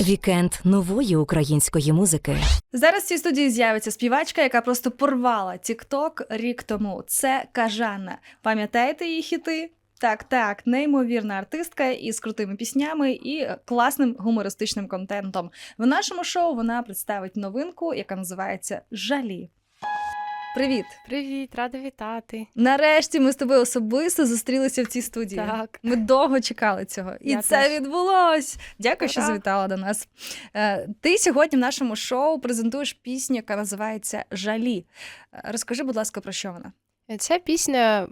Вікенд нової української музики. Зараз в цій студії з'явиться співачка, яка просто порвала TikTok рік тому. Це Кажана. Пам'ятаєте її хіти? Так, так, неймовірна артистка із крутими піснями і класним гумористичним контентом. В нашому шоу вона представить новинку, яка називається Жалі. Привіт! Привіт, рада вітати. Нарешті ми з тобою особисто зустрілися в цій студії. Так. Ми довго чекали цього, і Я це теж. відбулось. Дякую, що завітала до нас. Е, Ти сьогодні в нашому шоу презентуєш пісню, яка називається Жалі. Е, Розкажи, будь ласка, про що вона? Ця пісня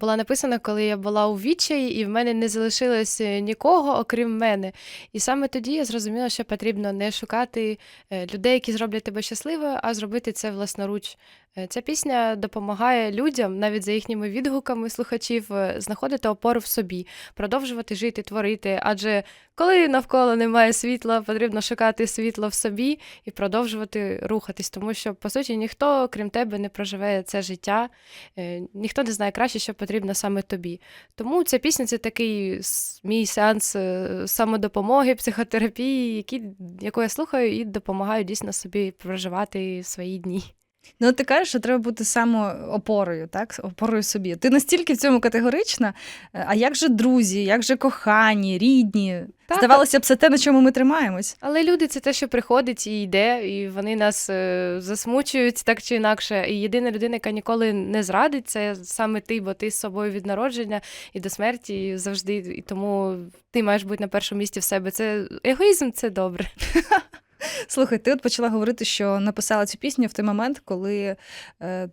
була написана, коли я була у відчаї, і в мене не залишилось е, нікого, окрім мене. І саме тоді я зрозуміла, що потрібно не шукати е, людей, які зроблять тебе щасливою, а зробити це власноруч. Е, Ця пісня допомагає людям, навіть за їхніми відгуками слухачів, е, знаходити опору в собі, продовжувати жити, творити. Адже коли навколо немає світла, потрібно шукати світло в собі і продовжувати рухатись, тому що, по суті, ніхто, крім тебе, не проживе це життя, е, ніхто не знає краще, що потрібно саме тобі. Тому ця пісня це такий мій сеанс е, самодопомоги, психотерапії, які, яку я слухаю і допомагаю дійсно собі проживати свої дні. Ну, ти кажеш, що треба бути самоопорою, так? Опорою собі. Ти настільки в цьому категорична. Е, А як же друзі, як же кохані, рідні? Так. Здавалося б, це те, на чому ми тримаємось. Але люди це те, що приходить і йде, і вони нас е, засмучують так чи інакше. І єдина людина, яка ніколи не зрадить, це саме ти, бо ти з собою від народження і до смерті і завжди. І тому ти маєш бути на першому місці в себе. Це егоїзм, це добре. Слухай, ти от почала говорити, що написала цю пісню в той момент, коли, е,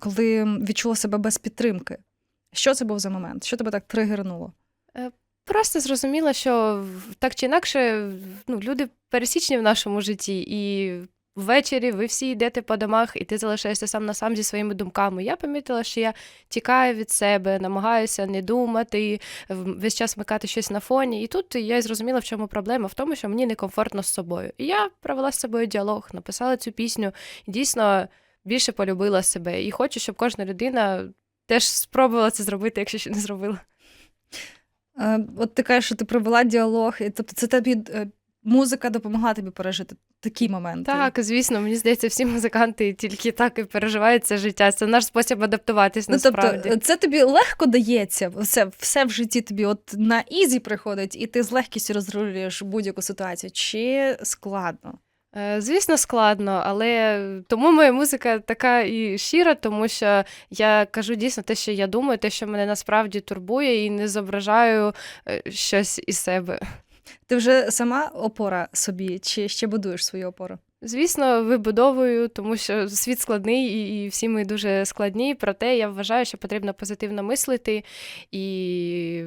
коли відчула себе без підтримки. Що це був за момент? Що тебе так тригернуло? Просто зрозуміла, що так чи інакше ну, люди пересічні в нашому житті, і ввечері ви всі йдете по домах, і ти залишаєшся сам на сам зі своїми думками. Я помітила, що я тікаю від себе, намагаюся не думати, весь час вмикати щось на фоні. І тут я зрозуміла, в чому проблема, в тому, що мені некомфортно з собою. І я провела з собою діалог, написала цю пісню, і дійсно більше полюбила себе. І хочу, щоб кожна людина теж спробувала це зробити, якщо ще не зробила. Е, От ти кажеш, що ти провела діалог, і, тобто це тобі е, музика допомогла тобі пережити такі моменти. Так, звісно, мені здається, всі музиканти тільки так і переживають це життя. Це наш спосіб адаптуватись Ну, тобто, це тобі легко дається, все, все в житті тобі от на ізі приходить, і ти з легкістю розрулюєш будь-яку ситуацію. Чи складно? Е, Звісно, складно, але тому моя музика така і щира, тому що я кажу дійсно те, що я думаю, те, що мене насправді турбує, і не зображаю е, щось із себе. Ти вже сама опора собі, чи ще будуєш свою опору? Звісно, вибудовую, тому що світ складний і, і всі ми дуже складні. Проте я вважаю, що потрібно позитивно мислити і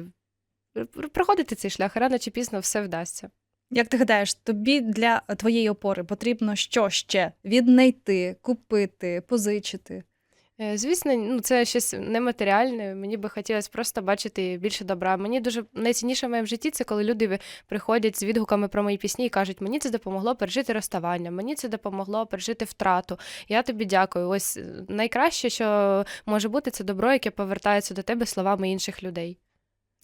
проходити цей шлях. Рано чи пізно все вдасться. Як ти гадаєш, тобі для твоєї опори потрібно що ще віднайти, купити, позичити? Е, Звісно, ну це щось нематеріальне. Мені би хотілося просто бачити більше добра. Мені дуже найцінніше в моєму житті це коли люди приходять з відгуками про мої пісні і кажуть, мені це допомогло пережити розставання, мені це допомогло пережити втрату. Я тобі дякую. Ось е, найкраще, що може бути, це добро, яке повертається до тебе словами інших людей.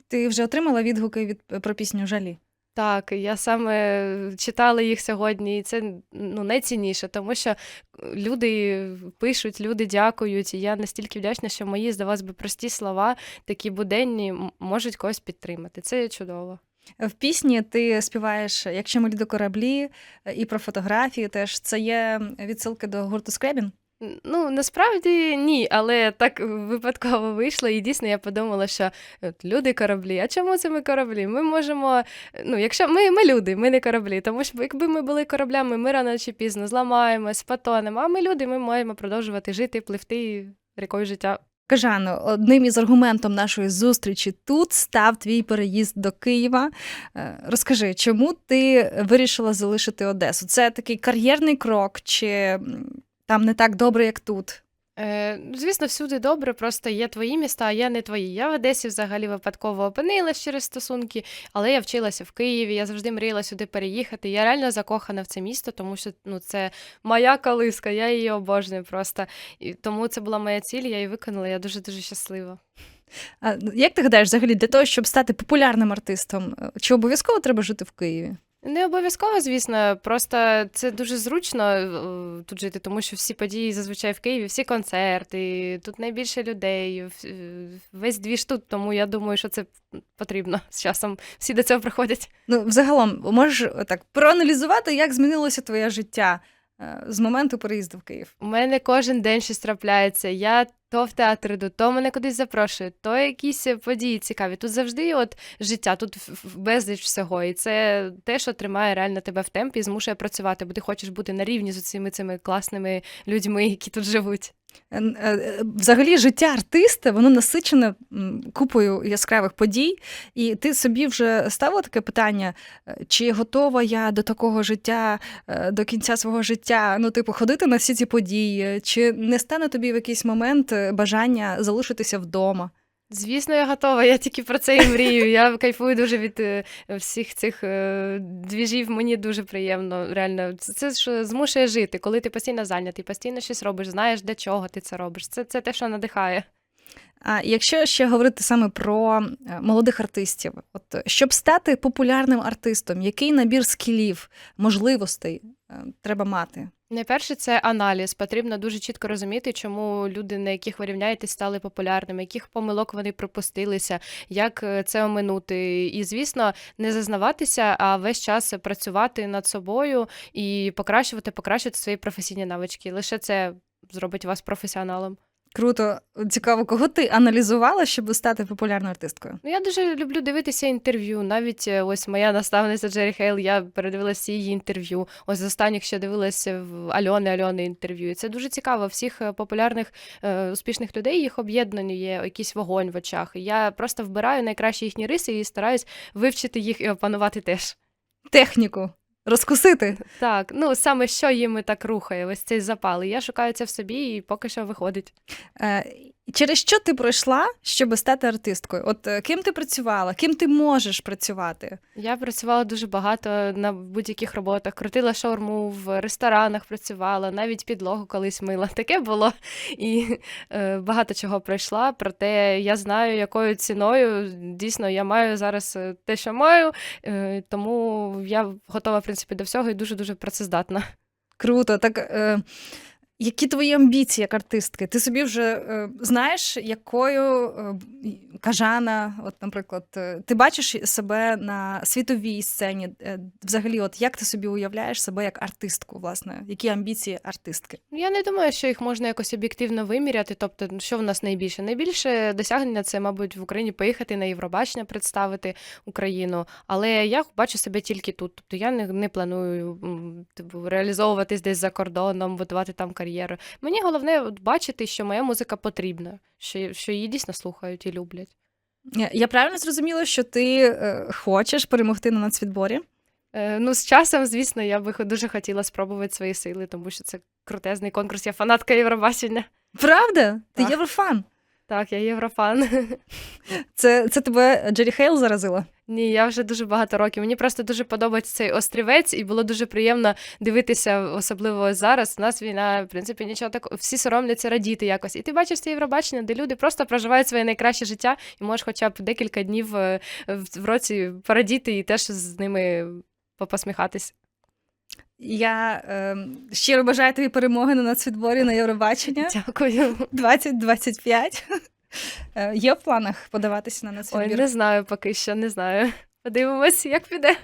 Ти вже отримала відгуки від про пісню Жалі? Так, я саме читала їх сьогодні, і це ну, найцінніше, тому що люди пишуть, люди дякують. І я настільки вдячна, що мої, здавалось би, прості слова, такі буденні, можуть когось підтримати. Це чудово. В пісні ти співаєш Якщо ми до кораблі е, і про фотографії теж. Це є відсилки до гурту Скребін? Ну, насправді ні, але так випадково вийшло, і дійсно я подумала, що от, люди кораблі. А чому це ми кораблі? Ми можемо. Ну, якщо ми, ми люди, ми не кораблі, тому що якби ми були кораблями, ми рано чи пізно зламаємось, потонемо, а ми люди, ми маємо продовжувати жити, пливти рікою життя. Кажано, одним із аргументом нашої зустрічі тут став твій переїзд до Києва. Е, Розкажи, чому ти вирішила залишити Одесу? Це такий кар'єрний крок, чи там не так добре, як тут? Е, звісно, всюди добре, просто є твої міста, а я не твої. Я в Одесі взагалі випадково опинилась через стосунки, але я вчилася в Києві, я завжди мріяла сюди переїхати. Я реально закохана в це місто, тому що ну, це моя колиска, я її обожнюю просто. І тому це була моя ціль, я її виконала, я дуже-дуже щаслива. А як ти гадаєш, взагалі, для того, щоб стати популярним артистом, е, чи обов'язково треба жити в Києві? Не обов'язково, звісно, просто це дуже зручно е, тут жити, тому що всі події зазвичай в Києві, всі концерти, тут найбільше людей, е, весь двіж тут, тому я думаю, що це потрібно з часом. Всі до цього приходять. Ну, взагалом, можеш так проаналізувати, як змінилося твоє життя з моменту переїзду в Київ? У мене кожен день щось трапляється. Я то в театр іду, то мене кудись запрошують, то якісь події цікаві. Тут завжди от життя, тут безліч всього. І це те, що тримає реально тебе в темпі змушує працювати, бо ти хочеш бути на рівні з цими цими класними людьми, які тут живуть. Е, Взагалі, життя артиста воно насичене купою яскравих подій, і ти собі вже ставила таке питання, е, чи готова я до такого життя е, до кінця свого життя? Ну, типу, ходити на всі ці події, чи не стане тобі в якийсь момент бажання залишитися вдома? Звісно, я готова. Я тільки про це і мрію. Я кайфую дуже від е, всіх цих е, двіжів. Мені дуже приємно. Реально, це, ж змушує жити, коли ти постійно зайнятий, постійно щось робиш, знаєш, для чого ти це робиш. Це, це те, що надихає. А якщо ще говорити саме про е, молодих артистів, от е, щоб стати популярним артистом, який набір скілів, можливостей е, треба мати? Найперше, це аналіз. Потрібно дуже чітко розуміти, чому люди, на яких ви рівняєтесь, стали популярними, яких помилок вони припустилися, як е, це оминути. І, звісно, не зазнаватися, а весь час працювати над собою і покращувати, покращувати свої професійні навички. Лише це зробить вас професіоналом. Круто, цікаво, кого ти аналізувала, щоб стати популярною артисткою? Ну, я дуже люблю дивитися інтерв'ю. Навіть е, ось моя наставниця Джері Хейл, я передивилася всі її інтерв'ю. Ось з останніх ще дивилася в Альони Альони інтерв'ю. І це дуже цікаво. Всіх е, популярних е, успішних людей їх об'єднання, якийсь вогонь в очах. Я просто вбираю найкращі їхні риси і стараюсь вивчити їх і опанувати теж. Техніку розкусити. Так, ну саме що їм так рухає, ось цей запал. І я шукаю це в собі, і поки що виходить. Е, Через що ти пройшла, щоб стати артисткою? От е, ким ти працювала, ким ти можеш працювати? Я працювала дуже багато на будь-яких роботах. Крутила шаурму в ресторанах, працювала, навіть підлогу колись мила. Таке було. І е, багато чого пройшла. Проте я знаю, якою ціною дійсно я маю зараз е, те, що маю. Е, тому я готова, в принципі, до всього і дуже дуже працездатна. Круто. Так е, які твої амбіції як артистки? Ти собі вже е, знаєш, якою е, кажана, от, наприклад, е, ти бачиш себе на світовій сцені? Е, взагалі, от як ти собі уявляєш себе як артистку, власне? Які амбіції артистки? Я не думаю, що їх можна якось об'єктивно виміряти. Тобто, що в нас найбільше? Найбільше досягнення це, мабуть, в Україні поїхати на Євробачення, представити Україну. Але я бачу себе тільки тут. Тобто я не, не планую типу, реалізовуватись десь за кордоном, будувати там кар'єру. Мені головне от, бачити, що моя музика потрібна, що, що її дійсно слухають і люблять. Я- правильно зрозуміла, що ти е, хочеш перемогти на нацвідборі? Е, ну, з часом, звісно, я би дуже хотіла спробувати свої сили, тому що це крутезний конкурс. Я фанатка Євробачення. Правда? Ти Так. єврофан. Так, я єврофан. Це, це тебе Джері Хейл заразила? Ні, я вже дуже багато років. Мені просто дуже подобається цей острівець, і було дуже приємно дивитися, особливо зараз. У нас війна, в принципі, нічого такого. Всі соромляться радіти якось. І ти бачиш це Євробачення, де люди просто проживають своє найкраще життя, і можеш хоча б декілька днів е, в році порадіти і теж з ними попосміхатись. Я е, щиро бажаю тобі перемоги на нацвідборі на Євробачення Дякую. 2025. Е, Є в планах подаватися на Ой, не знаю поки що, не знаю. Подивимось, як піде.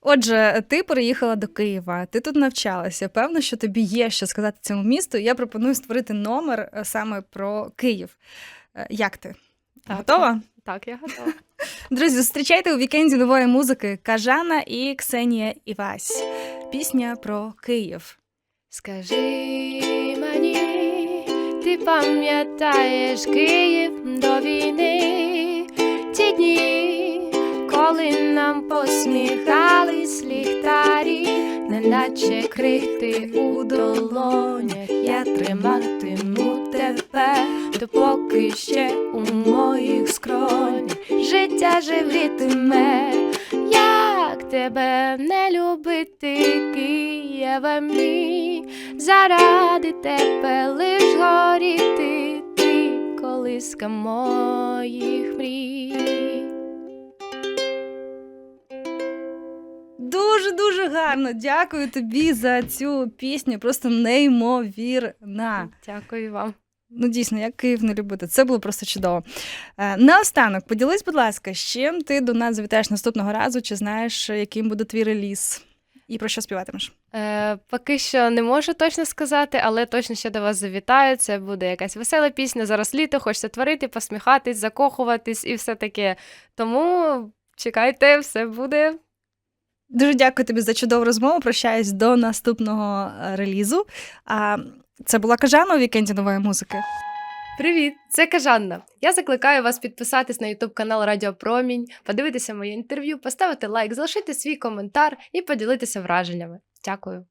Отже, ти переїхала до Києва, ти тут навчалася. Певно, що тобі є що сказати цьому місту. Я пропоную створити номер е, саме про Київ. Е, Як ти? Так. Готова? Так, я готова. Друзі, зустрічайте у вікенді нової музики Кажана і Ксенія Івась. Пісня про Київ. Скажи мені, ти пам'ятаєш Київ до війни, ті дні, коли нам посміхались ліхтарі, неначе крихти у долонях, я триматиму тебе, допоки ще у моїх скронях життя живітиме. Як тебе не любити, Києве мій, заради тебе лиш горіти, ти коли колиска моїх мрій. Дуже дуже гарно. Дякую тобі за цю пісню. Просто неймовірна. Дякую вам. Ну, дійсно, як Київ не любити. Це було просто чудово. Е, Наостанок, поділись, будь ласка, з чим ти до нас завітаєш наступного разу, чи знаєш, яким буде твій реліз, і про що співатимеш? Е, поки що не можу точно сказати, але точно ще до вас завітаю. Це буде якась весела пісня. Зараз літо, хочеться творити, посміхатись, закохуватись і все таке. Тому чекайте, все буде. Дуже дякую тобі за чудову розмову. Прощаюсь до наступного е, релізу. А це була кажана у вікенді нової музики. Привіт, це Кажанна. Я закликаю вас підписатись на YouTube канал Радіо Промінь, подивитися моє інтерв'ю, поставити лайк, залишити свій коментар і поділитися враженнями. Дякую.